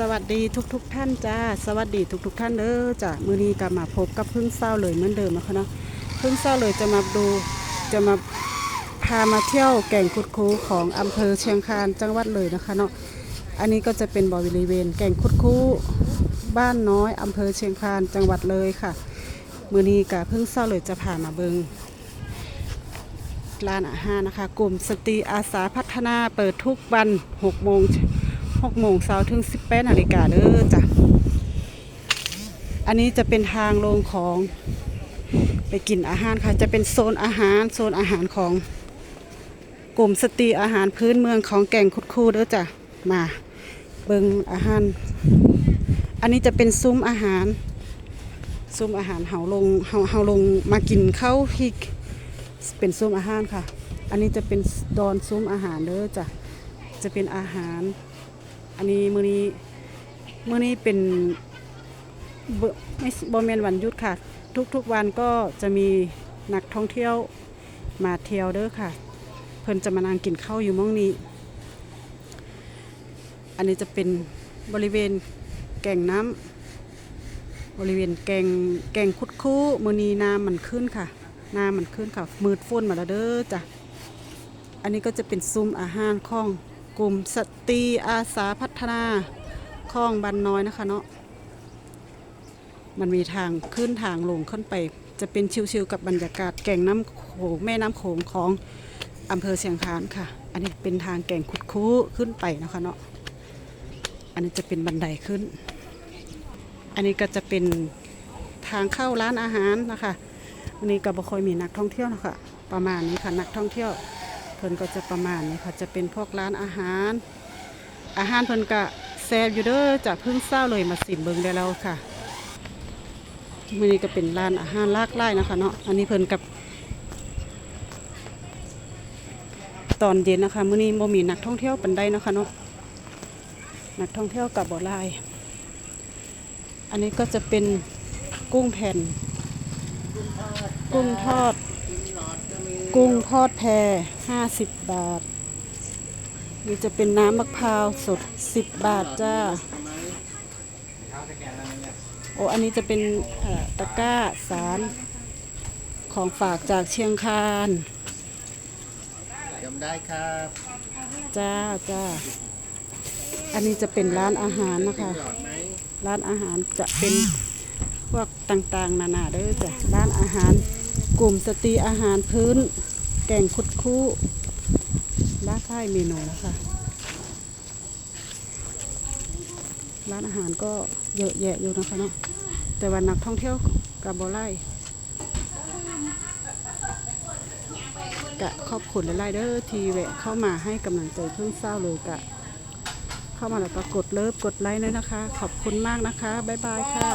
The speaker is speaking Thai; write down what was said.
สวัสดีทุกๆทท่านจ้าสวัสดีทุกๆทท่านเด้อจ้ามือนี้กลับมาพบกับพึ่งเศร้าเลยเหมือนเดิมนะคะเนาะพึ่งเศร้าเลยจะมาดูจะมาพามาเที่ยวแก่งคุดคูของอำเภอเชียงคานจังหวัดเลยนะคะเนาะอันนี้ก็จะเป็นบริเวณ แก่งคุดคูบ้านน้อยอำเภอเชียงคานจังหวัดเลยค่ะ มือนี้กับพึ่งเศร้าเลยจะพามาเบิงร้านอาหารนะคะ กลุ่มสตรีอาสาพัฒนาเปิดทุกวัน6โมง 6โมงเช้าถึง18นาฬิกาเด้อจ้ะ อันนี้จะเป็นทางลงของไปกินอาหารค่ะ จะเป็นโซนอาหารโซนอาหารของกลุ่มสตรีอาหารพื้นเมืองของแก่งคุดคูเด้อจ้ะ มาเบิงอาหาร อันนี้จะเป็นซุ้มอาหาร ซุ้มอาหารเฮาลงเฮาเฮาลงมากินข้าวที่เป็นซุ้มอาหารค่ะ อันนี้จะเป็นดอนซุ้มอาหารเด้อจ้ะ จะเป็นอาหาร อันนี้มื้อนี้มื้อนี้เป็นบไม่บ่แม่นวันยุดค่ะ ทุกๆวันก็จะมีนักท่องเที่ยวมาเที่ยวเด้อค่ะ เพิ่นจะมานั่งกินข้าวอยู่ม้องนี้ อันนี้จะเป็นบริเวณแก่งน้ำบริเวณแก่งแก่งคุดคู่มือนีน้ำมันขึ้นค่ะน้ำมันขึ้นค่ะมืดฝนมาแล้วเด้อจ้ะอันนี้ก็จะเป็นซุ้มอาหารข้อง กลุ่มสตรีอาสาพัฒนาของบันน้อยนะคะเนาะมันมีทางขึ้นทางลงขึ้นไป จะเป็นชิวๆกับบรรยากาศแก่งน้ำโขงแม่น้ำโขงของอำเภอเชียงคานค่ะ อันนี้เป็นทางแก่งคุดคู่ขึ้นไปนะคะเนาะอันนี้จะเป็นบันไดขึ้น อันนี้ก็จะเป็นทางเข้าร้านอาหารนะคะอันนี้ก็บ่ค่อยมีนักท่องเที่ยวนะคะประมาณนี้ค่ะนักท่องเที่ยว เพิ่นก็จะประมาณนี้ค่ะจะเป็นพวกร้านอาหาร อาหารเพิ่นก็แซบอยู่เด้อจากเพิ่งเศร้าเลยมาสิมเบิงได้แล้วค่ะมื้อนี้ก็เป็นร้านอาหารลากหลายนะคะเนาะอันนี้เพิ่นกับ ตอนเย็นนะคะมื้อนี้บ่มีนักท่องเที่ยวปานใดนะคะเนาะนักท่องเที่ยวกับบ่ลาย อันนี้ก็จะเป็นกุ้งแผ่น กุ้งทอด กุ้งทอดแพ ห้าสิบบาทนี่จะเป็นน้ำมะพร้าวสดสิบบาทจ้า โอ้อันนี้จะเป็นเอ่อตะกร้าสารของฝากจากเชียงคานจำได้ครับ จ้าจ้า อันนี้จะเป็นร้านอาหารนะคะหลอดไหมร้านอาหารจะเป็นพวกต่างๆ นานาเด้อจ้ะ ร้านอาหารกลุ่มสตรีอาหารพื้น แกงคุดคู่ร้านค่ายเมนูนะคะ ร้านอาหารก็เยอะแยะอยู่นะคะเนาะแต่ว่านักท่องเที่ยวกับบอไล่กะขอบคุณหลายๆเด้อที่แวะเข้ามาให้กำลังใจเพิ่งเศร้าเลยกะ เข้ามาแล้วก็กดเลิฟกดไลค์ด้วยนะคะ ขอบคุณมากนะคะ บ๊ายบายค่ะ